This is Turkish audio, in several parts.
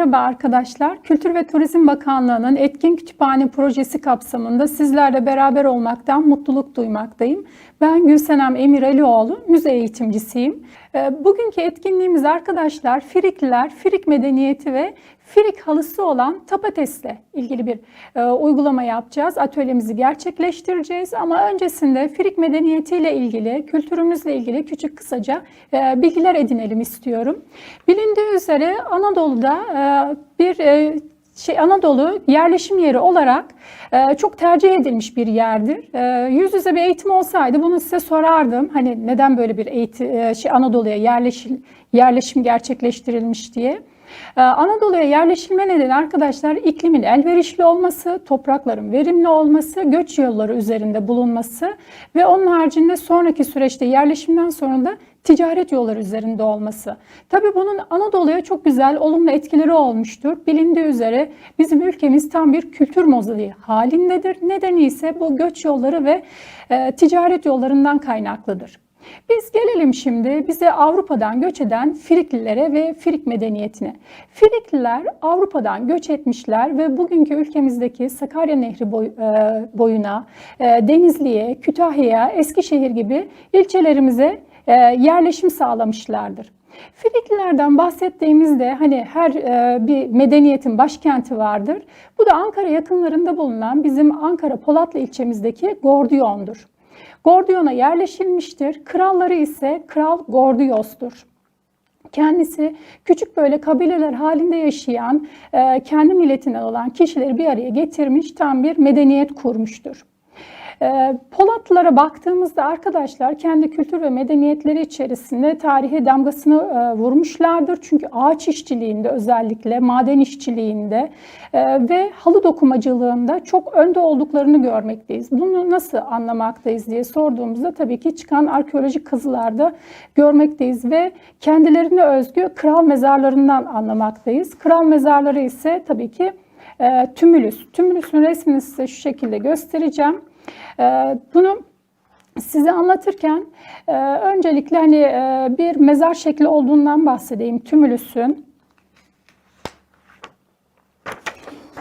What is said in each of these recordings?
Merhaba arkadaşlar. Kültür ve Turizm Bakanlığı'nın Etkin Kütüphane Projesi kapsamında sizlerle beraber olmaktan mutluluk duymaktayım. Ben Gülsenem Emiralioğlu, müze eğitimcisiyim. Ee, Bugünkü etkinliğimiz arkadaşlar Firikliler, Firik medeniyeti ve Firik halısı olan tapatesle ilgili bir e, uygulama yapacağız. Atölyemizi gerçekleştireceğiz ama öncesinde Firik medeniyetiyle ilgili, kültürümüzle ilgili küçük kısaca e, bilgiler edinelim istiyorum. Bilindiği üzere Anadolu'da e, bir e, şey Anadolu yerleşim yeri olarak e, çok tercih edilmiş bir yerdir. E, yüz yüze bir eğitim olsaydı bunu size sorardım. Hani neden böyle bir eğitim e, şey Anadolu'ya yerleşim yerleşim gerçekleştirilmiş diye. Ee, Anadolu'ya yerleşilme nedeni arkadaşlar iklimin elverişli olması, toprakların verimli olması, göç yolları üzerinde bulunması ve onun haricinde sonraki süreçte yerleşimden sonra da ticaret yolları üzerinde olması. Tabii bunun Anadolu'ya çok güzel, olumlu etkileri olmuştur. Bilindiği üzere bizim ülkemiz tam bir kültür mozaiği halindedir. Nedeni ise bu göç yolları ve e, ticaret yollarından kaynaklıdır. Biz gelelim şimdi bize Avrupa'dan göç eden Firiklilere ve Firik medeniyetine. Firikliler Avrupa'dan göç etmişler ve bugünkü ülkemizdeki Sakarya Nehri e, boyuna, e, Denizli'ye, Kütahya'ya, Eskişehir gibi ilçelerimize e, yerleşim sağlamışlardır. Firiklilerden bahsettiğimizde hani her bir medeniyetin başkenti vardır. Bu da Ankara yakınlarında bulunan bizim Ankara Polatlı ilçemizdeki Gordiyon'dur. Gordiyon'a yerleşilmiştir. Kralları ise Kral Gordiyos'tur. Kendisi küçük böyle kabileler halinde yaşayan, e, kendi milletinden olan kişileri bir araya getirmiş, tam bir medeniyet kurmuştur. Ee, Polatlılara baktığımızda arkadaşlar kendi kültür ve medeniyetleri içerisinde tarihe damgasını e, vurmuşlardır. Çünkü ağaç işçiliğinde özellikle maden işçiliğinde e, ve halı dokumacılığında çok önde olduklarını görmekteyiz. Bunu nasıl anlamaktayız diye sorduğumuzda tabii ki çıkan arkeolojik kazılarda görmekteyiz ve kendilerine özgü kral mezarlarından anlamaktayız. Kral mezarları ise tabii ki e, tümülüs. Tümülüsün resmini size şu şekilde göstereceğim. Ee, bunu size anlatırken e, öncelikle hani e, bir mezar şekli olduğundan bahsedeyim tümülüsün.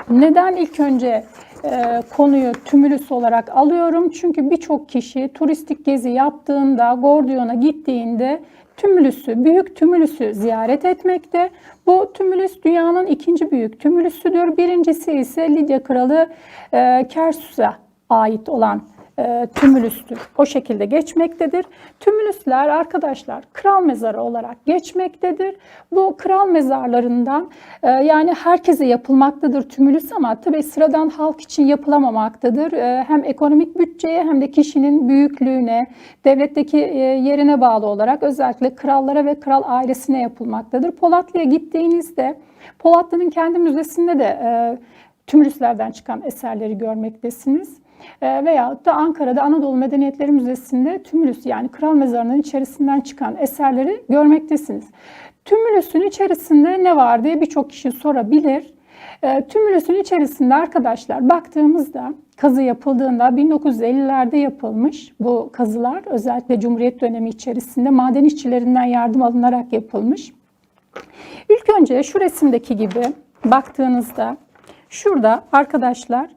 Neden ilk önce e, konuyu tümülüs olarak alıyorum? Çünkü birçok kişi turistik gezi yaptığında, Gordiyon'a gittiğinde tümülüsü, büyük tümülüsü ziyaret etmekte. Bu tümülüs dünyanın ikinci büyük tümülüsüdür. Birincisi ise Lidya Kralı Kersus'a ait olan e, tümülüstür. O şekilde geçmektedir. Tümülüsler arkadaşlar kral mezarı olarak geçmektedir. Bu kral mezarlarından e, yani herkese yapılmaktadır tümülüs ama tabii sıradan halk için yapılamamaktadır. E, hem ekonomik bütçeye hem de kişinin büyüklüğüne, devletteki e, yerine bağlı olarak özellikle krallara ve kral ailesine yapılmaktadır. Polatlı'ya gittiğinizde Polatlı'nın kendi müzesinde de e, tümülüslerden çıkan eserleri görmektesiniz. E, veyahut da Ankara'da Anadolu Medeniyetleri Müzesi'nde tümülüs yani kral mezarının içerisinden çıkan eserleri görmektesiniz. Tümülüsün içerisinde ne var diye birçok kişi sorabilir. E, tümülüsün içerisinde arkadaşlar baktığımızda kazı yapıldığında 1950'lerde yapılmış bu kazılar özellikle Cumhuriyet dönemi içerisinde maden işçilerinden yardım alınarak yapılmış. İlk önce şu resimdeki gibi baktığınızda şurada arkadaşlar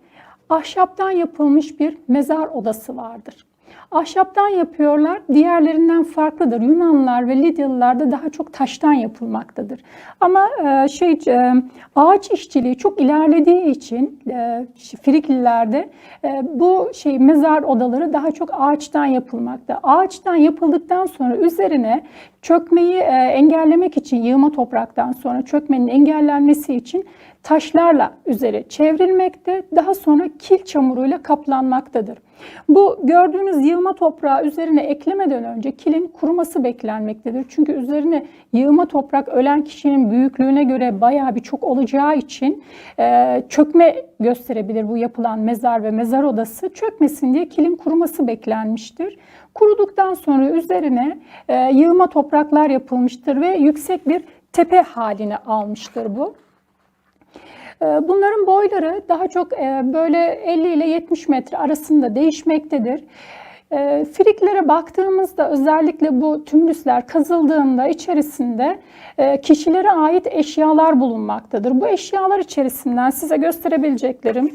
ahşaptan yapılmış bir mezar odası vardır. Ahşaptan yapıyorlar, diğerlerinden farklıdır. Yunanlılar ve Lidyalılar da daha çok taştan yapılmaktadır. Ama e, şey e, ağaç işçiliği çok ilerlediği için e, Friklilerde bu şey mezar odaları daha çok ağaçtan yapılmakta. Ağaçtan yapıldıktan sonra üzerine çökmeyi engellemek için yığma topraktan sonra çökmenin engellenmesi için taşlarla üzeri çevrilmekte, daha sonra kil çamuruyla kaplanmaktadır. Bu gördüğünüz yığma toprağı üzerine eklemeden önce kilin kuruması beklenmektedir. Çünkü üzerine yığma toprak ölen kişinin büyüklüğüne göre bayağı bir çok olacağı için e, çökme gösterebilir bu yapılan mezar ve mezar odası. Çökmesin diye kilin kuruması beklenmiştir. Kuruduktan sonra üzerine e, yığma topraklar yapılmıştır ve yüksek bir tepe halini almıştır bu. Ee, bunların boyları daha çok e, böyle 50 ile 70 metre arasında değişmektedir. E, friklere baktığımızda özellikle bu tümülüsler kazıldığında içerisinde e, kişilere ait eşyalar bulunmaktadır. Bu eşyalar içerisinden size gösterebileceklerim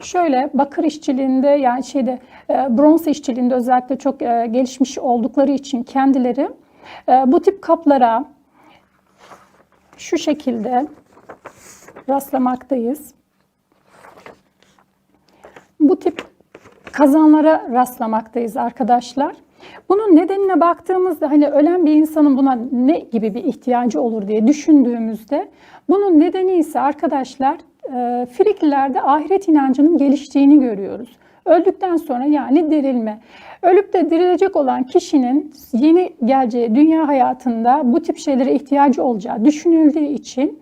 şöyle bakır işçiliğinde yani şeyde e, bronz işçiliğinde özellikle çok gelişmiş oldukları için kendileri bu tip kaplara şu şekilde rastlamaktayız. Bu tip kazanlara rastlamaktayız arkadaşlar. Bunun nedenine baktığımızda hani ölen bir insanın buna ne gibi bir ihtiyacı olur diye düşündüğümüzde bunun nedeni ise arkadaşlar e, ahiret inancının geliştiğini görüyoruz. Öldükten sonra yani dirilme. Ölüp de dirilecek olan kişinin yeni geleceği dünya hayatında bu tip şeylere ihtiyacı olacağı düşünüldüğü için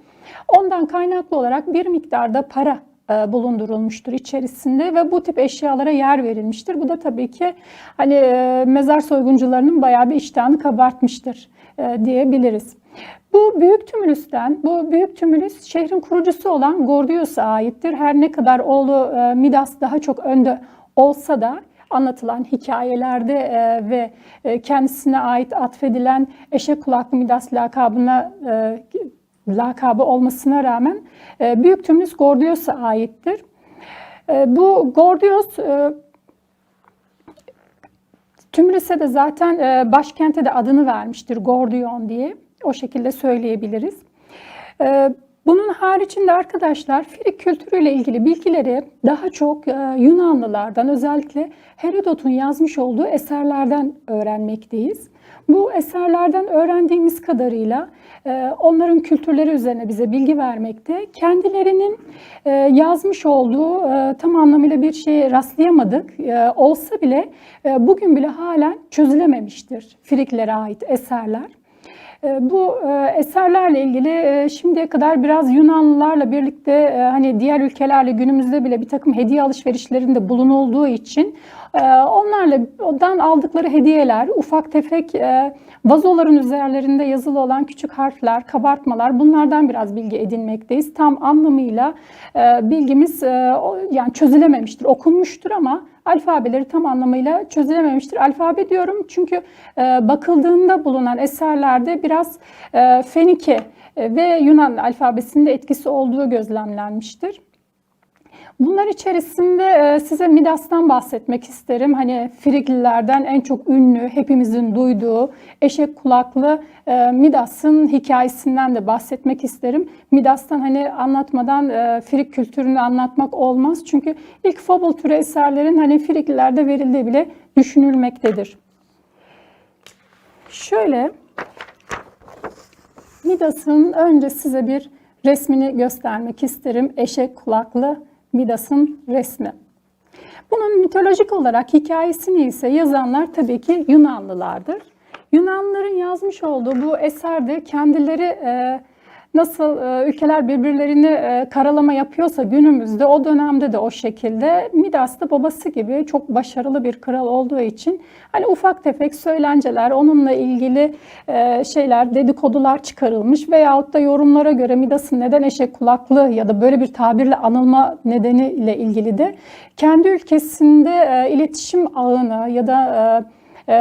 ondan kaynaklı olarak bir miktarda para e, bulundurulmuştur içerisinde ve bu tip eşyalara yer verilmiştir. Bu da tabii ki hani e, mezar soyguncularının bayağı bir iştahını kabartmıştır e, diyebiliriz. Bu büyük tümülüsten, bu büyük tümülüs şehrin kurucusu olan Gordius'a aittir. Her ne kadar oğlu Midas daha çok önde olsa da anlatılan hikayelerde ve kendisine ait atfedilen eşek kulaklı Midas lakabına lakabı olmasına rağmen e, büyük tümlüs Gordios'a aittir. E, bu Gordios e, Tümlüs'e de zaten e, başkente de adını vermiştir Gordion diye. O şekilde söyleyebiliriz. Bunun haricinde arkadaşlar Frig kültürüyle ilgili bilgileri daha çok Yunanlılardan özellikle Herodot'un yazmış olduğu eserlerden öğrenmekteyiz. Bu eserlerden öğrendiğimiz kadarıyla e, onların kültürleri üzerine bize bilgi vermekte. Kendilerinin e, yazmış olduğu e, tam anlamıyla bir şeye rastlayamadık. Olsa bile bugün bile halen çözülememiştir Friklere ait eserler. Bu eserlerle ilgili şimdiye kadar biraz Yunanlılarla birlikte hani diğer ülkelerle günümüzde bile bir takım hediye alışverişlerinde bulunulduğu için onlarla ondan aldıkları hediyeler, ufak tefek vazoların üzerlerinde yazılı olan küçük harfler, kabartmalar bunlardan biraz bilgi edinmekteyiz. Tam anlamıyla bilgimiz yani çözülememiştir, okunmuştur ama alfabeleri tam anlamıyla çözülememiştir. Alfabe diyorum çünkü bakıldığında bulunan eserlerde biraz Fenike ve Yunan alfabesinde etkisi olduğu gözlemlenmiştir. Bunlar içerisinde e, size Midas'tan bahsetmek isterim. Hani Friglilerden en çok ünlü, hepimizin duyduğu eşek kulaklı e, Midas'ın hikayesinden de bahsetmek isterim. Midas'tan hani anlatmadan e, Frig kültürünü anlatmak olmaz. Çünkü ilk fable türü eserlerin hani Friglilerde verildiği bile düşünülmektedir. Şöyle Midas'ın önce size bir resmini göstermek isterim. Eşek kulaklı Midas'ın resmi. Bunun mitolojik olarak hikayesini ise yazanlar tabii ki Yunanlılardır. Yunanlıların yazmış olduğu bu eserde kendileri e, nasıl e, ülkeler birbirlerini e, karalama yapıyorsa günümüzde o dönemde de o şekilde Midas da babası gibi çok başarılı bir kral olduğu için hani ufak tefek söylenceler onunla ilgili e, şeyler dedikodular çıkarılmış veyahut da yorumlara göre Midas'ın neden eşek kulaklı ya da böyle bir tabirle anılma nedeniyle ilgili de kendi ülkesinde iletişim ağını ya da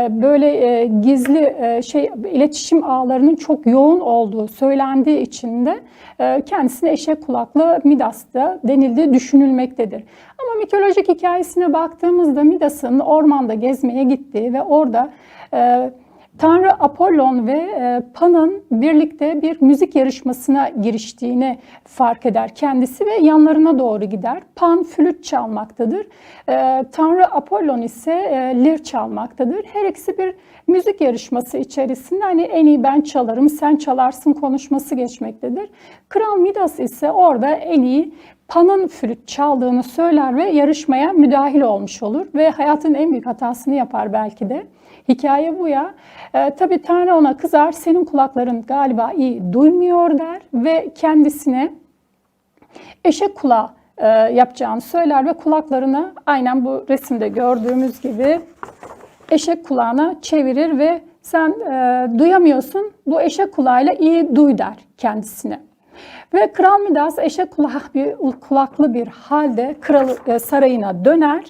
böyle e, gizli e, şey iletişim ağlarının çok yoğun olduğu söylendiği için de e, kendisine eşek kulaklı Midas'ta denildiği düşünülmektedir. Ama mitolojik hikayesine baktığımızda Midas'ın ormanda gezmeye gittiği ve orada Tanrı Apollon ve e, Pan'ın birlikte bir müzik yarışmasına giriştiğini fark eder kendisi ve yanlarına doğru gider. Pan flüt çalmaktadır. E, Tanrı Apollon ise e, lir çalmaktadır. Her ikisi bir müzik yarışması içerisinde hani en iyi ben çalarım, sen çalarsın konuşması geçmektedir. Kral Midas ise orada en iyi Pan'ın flüt çaldığını söyler ve yarışmaya müdahil olmuş olur ve hayatın en büyük hatasını yapar belki de. Hikaye bu ya. E, tabii Tanrı ona kızar, senin kulakların galiba iyi duymuyor der ve kendisine eşek kulağı e, yapacağını söyler ve kulaklarını aynen bu resimde gördüğümüz gibi eşek kulağına çevirir ve sen e, duyamıyorsun bu eşek kulağıyla iyi duy der kendisine. Ve Kral Midas eşek kulak bir, kulaklı bir halde kral e, sarayına döner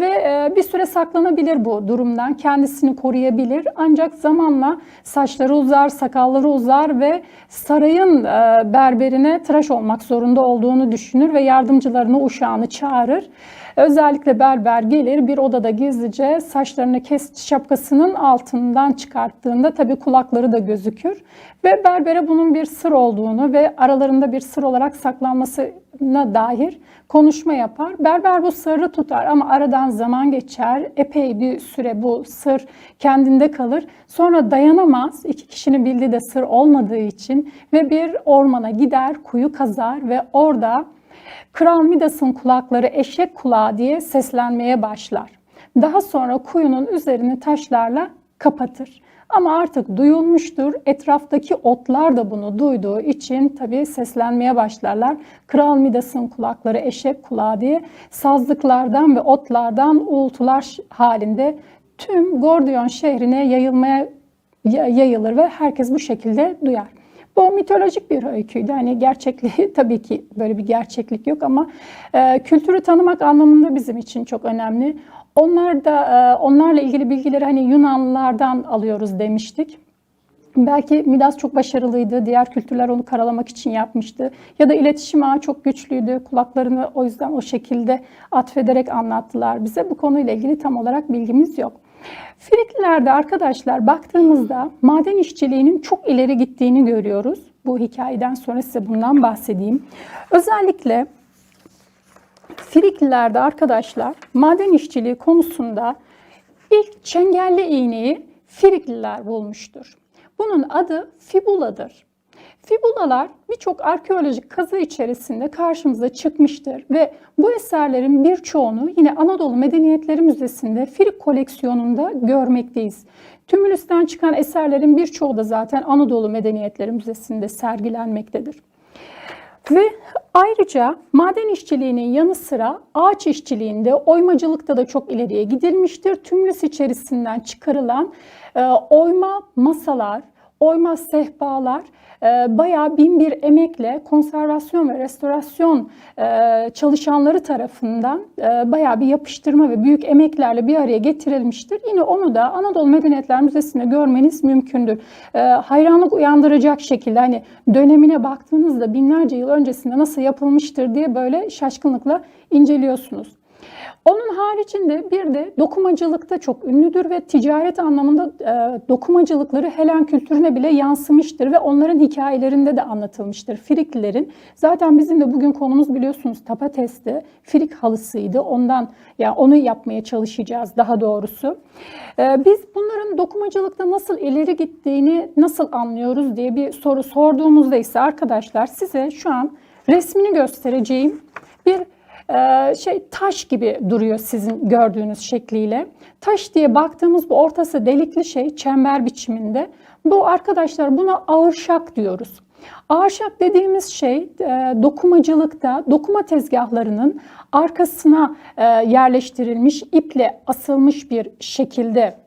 ve e, bir süre saklanabilir bu durumdan. Kendisini koruyabilir. Ancak zamanla saçları uzar, sakalları uzar ve sarayın e, berberine tıraş olmak zorunda olduğunu düşünür ve yardımcılarını, uşağını çağırır. Özellikle berber gelir bir odada gizlice saçlarını kes şapkasının altından çıkarttığında tabii kulakları da gözükür. Ve berbere bunun bir sır olduğunu ve aralarında bir sır olarak saklanmasına dair konuşma yapar. Berber bu sırrı tutar ama aradan zaman geçer. Epey bir süre bu sır kendinde kalır. Sonra dayanamaz. İki kişinin bildiği de sır olmadığı için ve bir ormana gider, kuyu kazar ve orada Kral Midas'ın kulakları eşek kulağı diye seslenmeye başlar. Daha sonra kuyunun üzerini taşlarla kapatır. Ama artık duyulmuştur. Etraftaki otlar da bunu duyduğu için tabii seslenmeye başlarlar. Kral Midas'ın kulakları eşek kulağı diye sazlıklardan ve otlardan uğultular halinde tüm Gordion şehrine yayılmaya yayılır ve herkes bu şekilde duyar. Bu mitolojik bir öyküydü. Hani gerçekliği tabii ki böyle bir gerçeklik yok ama e, kültürü tanımak anlamında bizim için çok önemli. Onlar da e, onlarla ilgili bilgileri hani Yunanlılardan alıyoruz demiştik. Belki Midas çok başarılıydı, diğer kültürler onu karalamak için yapmıştı. Ya da iletişim ağı çok güçlüydü, kulaklarını o yüzden o şekilde atfederek anlattılar bize. Bu konuyla ilgili tam olarak bilgimiz yok. Friklilerde arkadaşlar baktığımızda maden işçiliğinin çok ileri gittiğini görüyoruz. Bu hikayeden sonra size bundan bahsedeyim. Özellikle Friklilerde arkadaşlar maden işçiliği konusunda ilk çengelli iğneyi Frikliler bulmuştur. Bunun adı fibuladır. Fibulalar birçok arkeolojik kazı içerisinde karşımıza çıkmıştır ve bu eserlerin birçoğunu yine Anadolu Medeniyetleri Müzesi'nde Frig koleksiyonunda görmekteyiz. Tümülüs'ten çıkan eserlerin birçoğu da zaten Anadolu Medeniyetleri Müzesi'nde sergilenmektedir. Ve ayrıca maden işçiliğinin yanı sıra ağaç işçiliğinde, oymacılıkta da çok ileriye gidilmiştir. Tümlüs içerisinden çıkarılan e, oyma masalar, oyma sehpalar bayağı bin bir emekle konservasyon ve restorasyon e, çalışanları tarafından e, bayağı bir yapıştırma ve büyük emeklerle bir araya getirilmiştir. Yine onu da Anadolu Medeniyetler Müzesi'nde görmeniz mümkündür. Hayranlık uyandıracak şekilde hani dönemine baktığınızda binlerce yıl öncesinde nasıl yapılmıştır diye böyle şaşkınlıkla inceliyorsunuz. Onun haricinde bir de dokumacılıkta çok ünlüdür ve ticaret anlamında e, dokumacılıkları Helen kültürüne bile yansımıştır ve onların hikayelerinde de anlatılmıştır. Friklilerin zaten bizim de bugün konumuz biliyorsunuz tapatesti, frik halısıydı. Ondan yani onu yapmaya çalışacağız daha doğrusu. E, biz bunların dokumacılıkta nasıl ileri gittiğini nasıl anlıyoruz diye bir soru sorduğumuzda ise arkadaşlar size şu an resmini göstereceğim bir ee, şey taş gibi duruyor sizin gördüğünüz şekliyle. Taş diye baktığımız bu ortası delikli şey çember biçiminde. Bu arkadaşlar buna ağırşak diyoruz. Ağırşak dediğimiz şey e, dokumacılıkta dokuma tezgahlarının arkasına e, yerleştirilmiş iple asılmış bir şekilde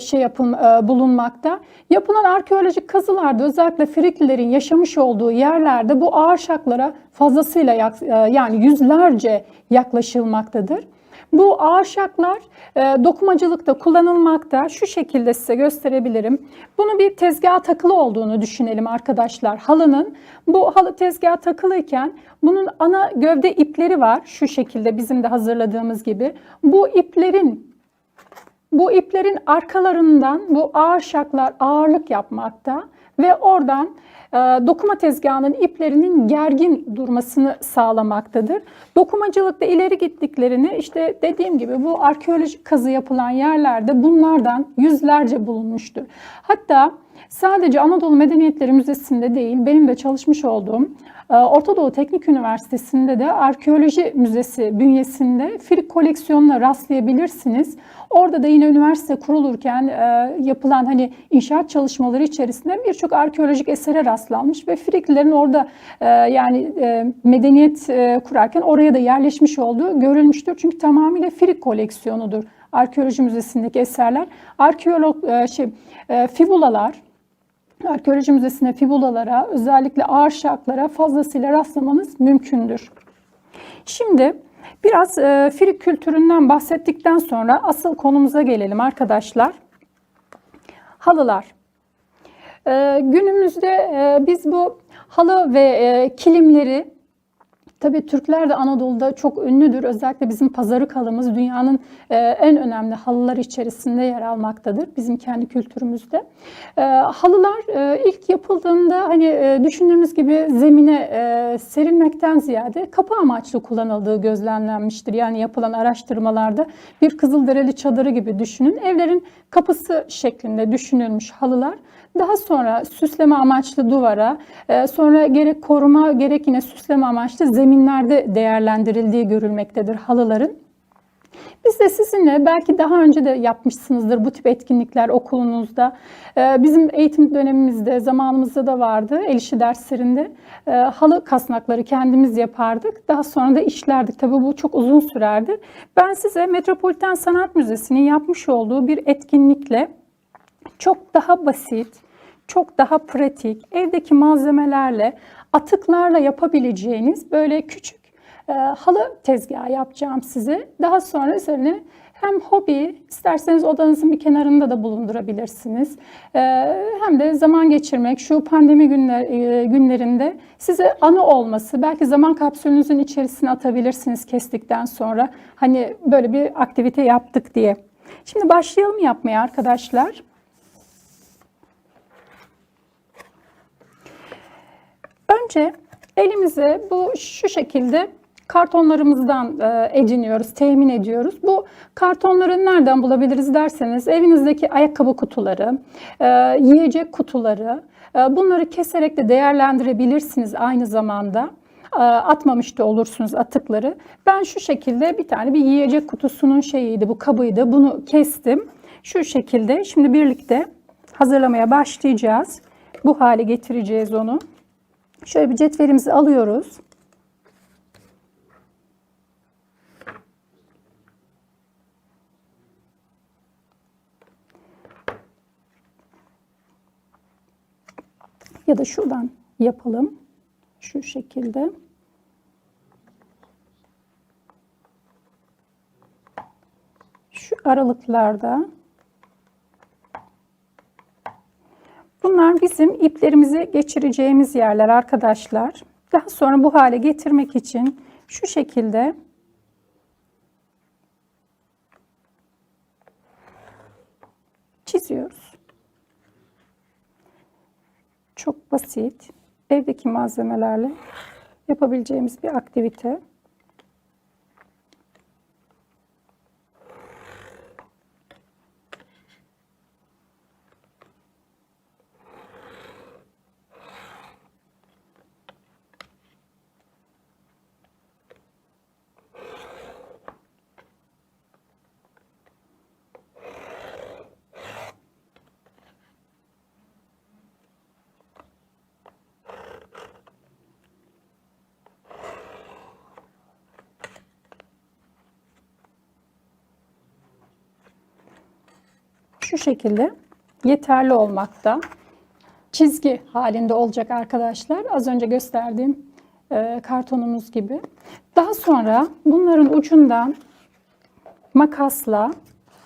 şey yapım e, bulunmakta. Yapılan arkeolojik kazılarda özellikle Friklilerin yaşamış olduğu yerlerde bu ağır şaklara fazlasıyla e, yani yüzlerce yaklaşılmaktadır. Bu ağırşaklar e, dokumacılıkta kullanılmakta. Şu şekilde size gösterebilirim. Bunu bir tezgaha takılı olduğunu düşünelim arkadaşlar. Halının bu halı tezgaha takılıyken bunun ana gövde ipleri var. Şu şekilde bizim de hazırladığımız gibi. Bu iplerin bu iplerin arkalarından bu ağır şaklar ağırlık yapmakta ve oradan e, dokuma tezgahının iplerinin gergin durmasını sağlamaktadır. Dokumacılıkta ileri gittiklerini işte dediğim gibi bu arkeolojik kazı yapılan yerlerde bunlardan yüzlerce bulunmuştur. Hatta sadece Anadolu Medeniyetleri Müzesi'nde değil benim de çalışmış olduğum ee, Orta Doğu Teknik Üniversitesi'nde de arkeoloji müzesi bünyesinde Frig koleksiyonuna rastlayabilirsiniz. Orada da yine üniversite kurulurken e, yapılan hani inşaat çalışmaları içerisinde birçok arkeolojik esere rastlanmış ve Friklilerin orada e, yani e, medeniyet kurarken oraya da yerleşmiş olduğu görülmüştür. Çünkü tamamıyla Frig koleksiyonudur arkeoloji müzesindeki eserler. Arkeolog şey fibulalar Arkeoloji Müzesi'ne fibulalara, özellikle ağır şaklara fazlasıyla rastlamanız mümkündür. Şimdi Biraz e, Frig kültüründen bahsettikten sonra asıl konumuza gelelim arkadaşlar. Halılar. E, günümüzde e, biz bu halı ve e, kilimleri Tabii Türkler de Anadolu'da çok ünlüdür. Özellikle bizim pazarık halımız dünyanın e, en önemli halılar içerisinde yer almaktadır. Bizim kendi kültürümüzde. E, halılar e, ilk yapıldığında hani düşündüğümüz gibi zemine serilmekten ziyade kapı amaçlı kullanıldığı gözlemlenmiştir. Yani yapılan araştırmalarda bir Kızılderili çadırı gibi düşünün. Evlerin kapısı şeklinde düşünülmüş halılar. Daha sonra süsleme amaçlı duvara, e, sonra gerek koruma gerek yine süsleme amaçlı zeminlerde değerlendirildiği görülmektedir halıların. Biz de sizinle belki daha önce de yapmışsınızdır bu tip etkinlikler okulunuzda. E, bizim eğitim dönemimizde, zamanımızda da vardı el işi derslerinde. E, halı kasnakları kendimiz yapardık. Daha sonra da işlerdik. Tabii bu çok uzun sürerdi. Ben size Metropoliten Sanat Müzesi'nin yapmış olduğu bir etkinlikle çok daha basit, çok daha pratik, evdeki malzemelerle, atıklarla yapabileceğiniz böyle küçük e, halı tezgahı yapacağım size. Daha sonra üzerine hem hobi, isterseniz odanızın bir kenarında da bulundurabilirsiniz. E, hem de zaman geçirmek, şu pandemi günler, e, günlerinde size anı olması, belki zaman kapsülünüzün içerisine atabilirsiniz kestikten sonra. Hani böyle bir aktivite yaptık diye. Şimdi başlayalım yapmaya arkadaşlar. Önce elimize bu şu şekilde kartonlarımızdan e, ediniyoruz, temin ediyoruz. Bu kartonları nereden bulabiliriz derseniz evinizdeki ayakkabı kutuları, e, yiyecek kutuları e, bunları keserek de değerlendirebilirsiniz aynı zamanda atmamış da olursunuz atıkları. Ben şu şekilde bir tane bir yiyecek kutusunun şeyiydi, bu kabıydı. Bunu kestim. Şu şekilde şimdi birlikte hazırlamaya başlayacağız. Bu hale getireceğiz onu. Şöyle bir cetvelimizi alıyoruz. Ya da şuradan yapalım. Şu şekilde. Şu aralıklarda Bunlar bizim iplerimizi geçireceğimiz yerler arkadaşlar. Daha sonra bu hale getirmek için şu şekilde çiziyoruz. Çok basit, evdeki malzemelerle yapabileceğimiz bir aktivite. Şu şekilde yeterli olmakta. Çizgi halinde olacak arkadaşlar. Az önce gösterdiğim e, kartonumuz gibi. Daha sonra bunların ucundan makasla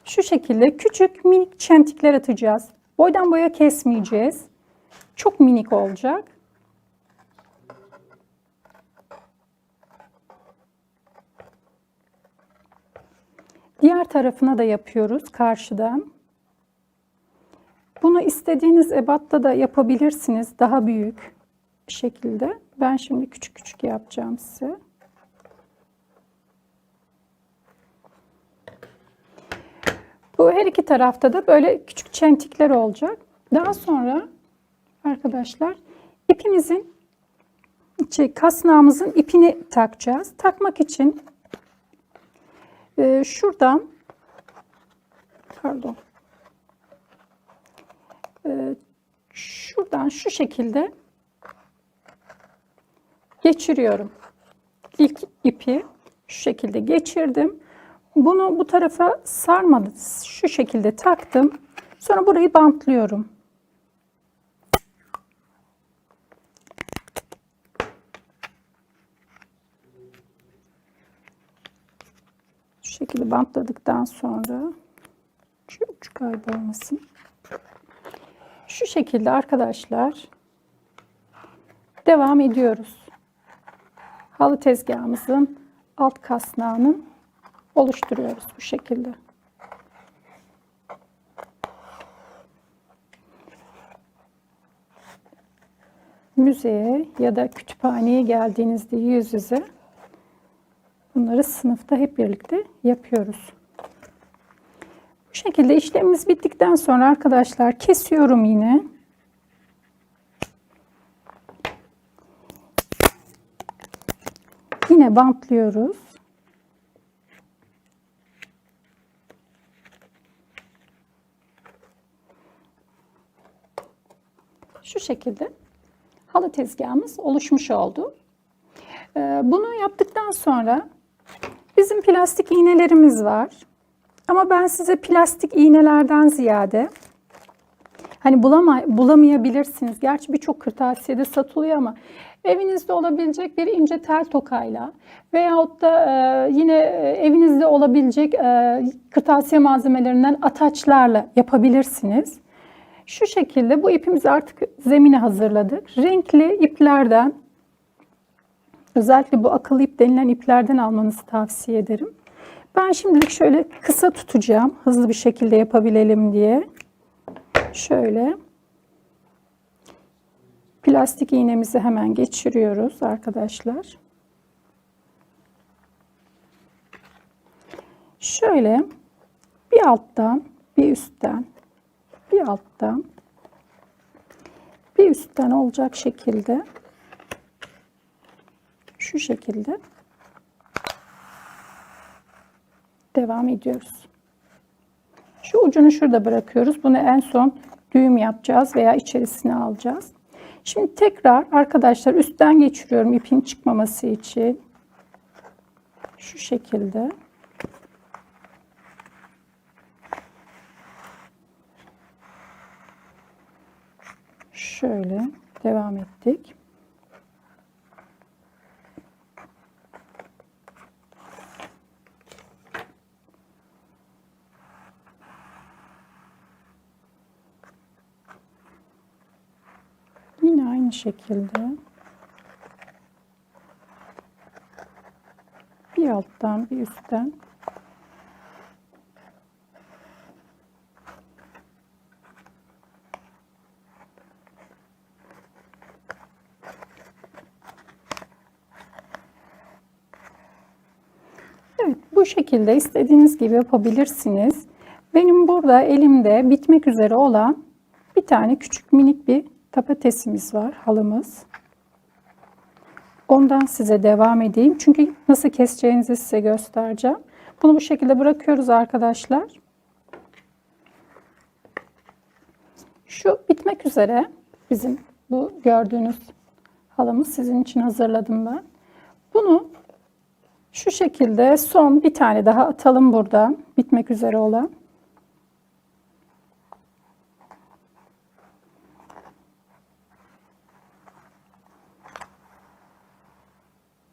şu şekilde küçük minik çentikler atacağız. Boydan boya kesmeyeceğiz. Çok minik olacak. Diğer tarafına da yapıyoruz karşıdan. Bunu istediğiniz ebatta da yapabilirsiniz. Daha büyük şekilde. Ben şimdi küçük küçük yapacağım size. Bu her iki tarafta da böyle küçük çentikler olacak. Daha sonra arkadaşlar ipimizin şey, kasnağımızın ipini takacağız. Takmak için e, şuradan pardon şuradan şu şekilde geçiriyorum. İlk ipi şu şekilde geçirdim. Bunu bu tarafa sarmadı. Şu şekilde taktım. Sonra burayı bantlıyorum. şekilde bantladıktan sonra şu kaybolmasın. Şu şekilde arkadaşlar devam ediyoruz. Halı tezgahımızın alt kasnağını oluşturuyoruz bu şekilde. Müzeye ya da kütüphaneye geldiğinizde yüz yüze bunları sınıfta hep birlikte yapıyoruz. Bu şekilde işlemimiz bittikten sonra arkadaşlar kesiyorum yine. Yine bantlıyoruz. Şu şekilde halı tezgahımız oluşmuş oldu. Ee, Bunu yaptıktan sonra bizim plastik iğnelerimiz var. Ama ben size plastik iğnelerden ziyade hani bulama, bulamayabilirsiniz. Gerçi birçok kırtasiyede satılıyor ama evinizde olabilecek bir ince tel tokayla veyahut da e, yine evinizde olabilecek e, kırtasiye malzemelerinden ataçlarla yapabilirsiniz. Şu şekilde bu ipimizi artık zemine hazırladık. Renkli iplerden özellikle bu akıllı ip denilen iplerden almanızı tavsiye ederim. Ben şimdilik şöyle kısa tutacağım. Hızlı bir şekilde yapabilelim diye. Şöyle plastik iğnemizi hemen geçiriyoruz arkadaşlar. Şöyle bir alttan bir üstten bir alttan bir üstten olacak şekilde şu şekilde devam ediyoruz. Şu ucunu şurada bırakıyoruz. Bunu en son düğüm yapacağız veya içerisine alacağız. Şimdi tekrar arkadaşlar üstten geçiriyorum ipin çıkmaması için. Şu şekilde. Şöyle devam ettik. Yine aynı şekilde bir alttan bir üstten Evet, bu şekilde istediğiniz gibi yapabilirsiniz. Benim burada elimde bitmek üzere olan bir tane küçük minik bir tapatesimiz var, halımız. Ondan size devam edeyim. Çünkü nasıl keseceğinizi size göstereceğim. Bunu bu şekilde bırakıyoruz arkadaşlar. Şu bitmek üzere bizim bu gördüğünüz halımız sizin için hazırladım ben. Bunu şu şekilde son bir tane daha atalım buradan bitmek üzere olan.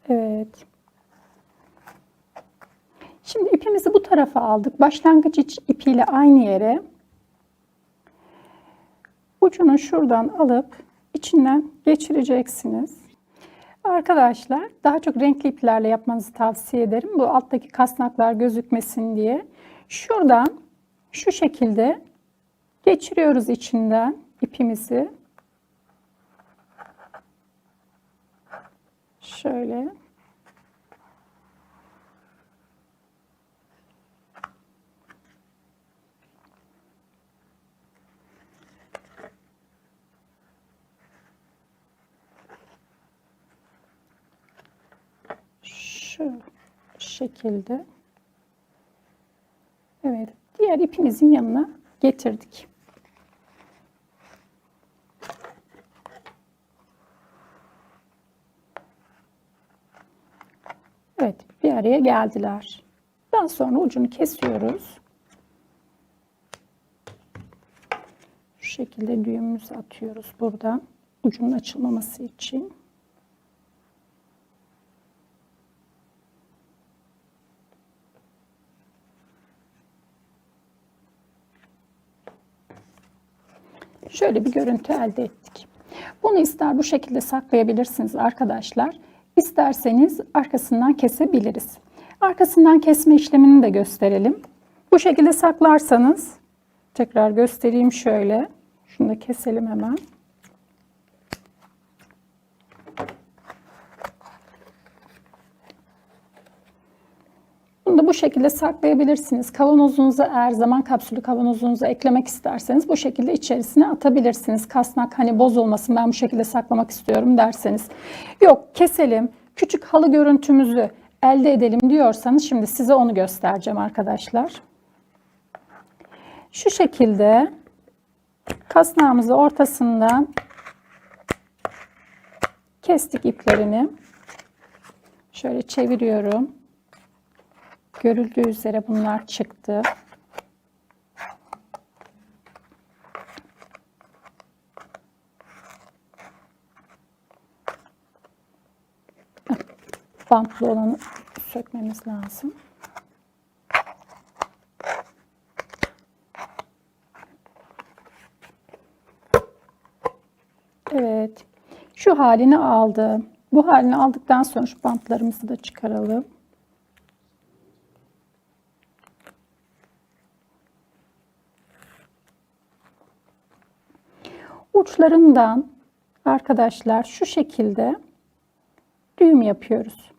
Evet. Şimdi ipimizi bu tarafa aldık. Başlangıç ipiyle aynı yere ucunu şuradan alıp içinden geçireceksiniz. Arkadaşlar daha çok renkli iplerle yapmanızı tavsiye ederim. Bu alttaki kasnaklar gözükmesin diye. Şuradan şu şekilde geçiriyoruz içinden ipimizi. Şöyle. Şu şekilde. Evet. Diğer ipimizin yanına getirdik. Evet, bir araya geldiler. Daha sonra ucunu kesiyoruz. Şu şekilde düğümümüzü atıyoruz buradan. Ucunun açılmaması için. Şöyle bir görüntü elde ettik. Bunu ister bu şekilde saklayabilirsiniz arkadaşlar. İsterseniz arkasından kesebiliriz. Arkasından kesme işlemini de gösterelim. Bu şekilde saklarsanız tekrar göstereyim şöyle. Şunu da keselim hemen. Bunu da bu şekilde saklayabilirsiniz. Kavanozunuza eğer zaman kapsülü kavanozunuza eklemek isterseniz bu şekilde içerisine atabilirsiniz. Kasnak hani bozulmasın ben bu şekilde saklamak istiyorum derseniz. Yok keselim küçük halı görüntümüzü elde edelim diyorsanız şimdi size onu göstereceğim arkadaşlar. Şu şekilde kasnağımızı ortasından kestik iplerini. Şöyle çeviriyorum. Görüldüğü üzere bunlar çıktı. Bantlı olanı sökmemiz lazım. Evet. Şu halini aldı. Bu halini aldıktan sonra şu bantlarımızı da çıkaralım. Uçlarından arkadaşlar şu şekilde düğüm yapıyoruz.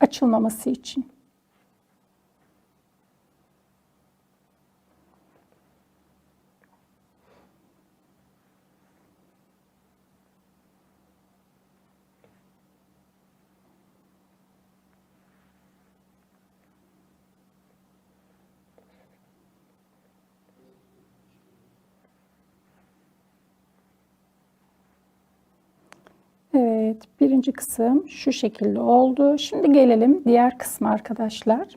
Açılmaması için. Evet, birinci kısım şu şekilde oldu. Şimdi gelelim diğer kısmı arkadaşlar.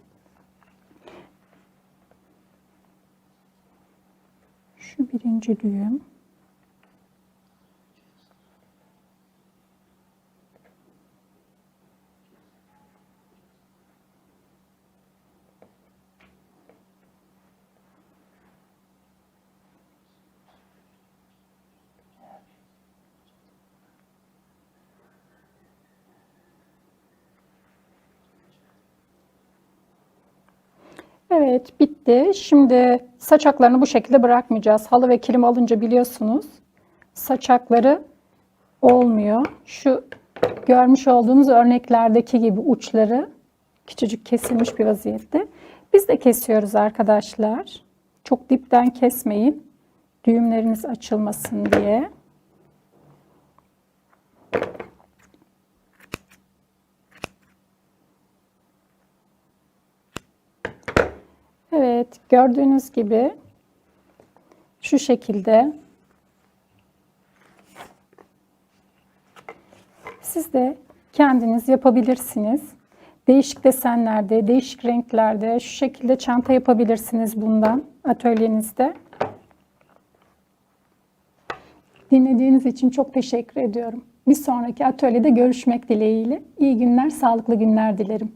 Şu birinci düğüm. Evet bitti. Şimdi saçaklarını bu şekilde bırakmayacağız. Halı ve kilim alınca biliyorsunuz saçakları olmuyor. Şu görmüş olduğunuz örneklerdeki gibi uçları küçücük kesilmiş bir vaziyette. Biz de kesiyoruz arkadaşlar. Çok dipten kesmeyin. Düğümleriniz açılmasın diye. Evet, gördüğünüz gibi şu şekilde siz de kendiniz yapabilirsiniz. Değişik desenlerde, değişik renklerde şu şekilde çanta yapabilirsiniz bundan atölyenizde. Dinlediğiniz için çok teşekkür ediyorum. Bir sonraki atölyede görüşmek dileğiyle. İyi günler, sağlıklı günler dilerim.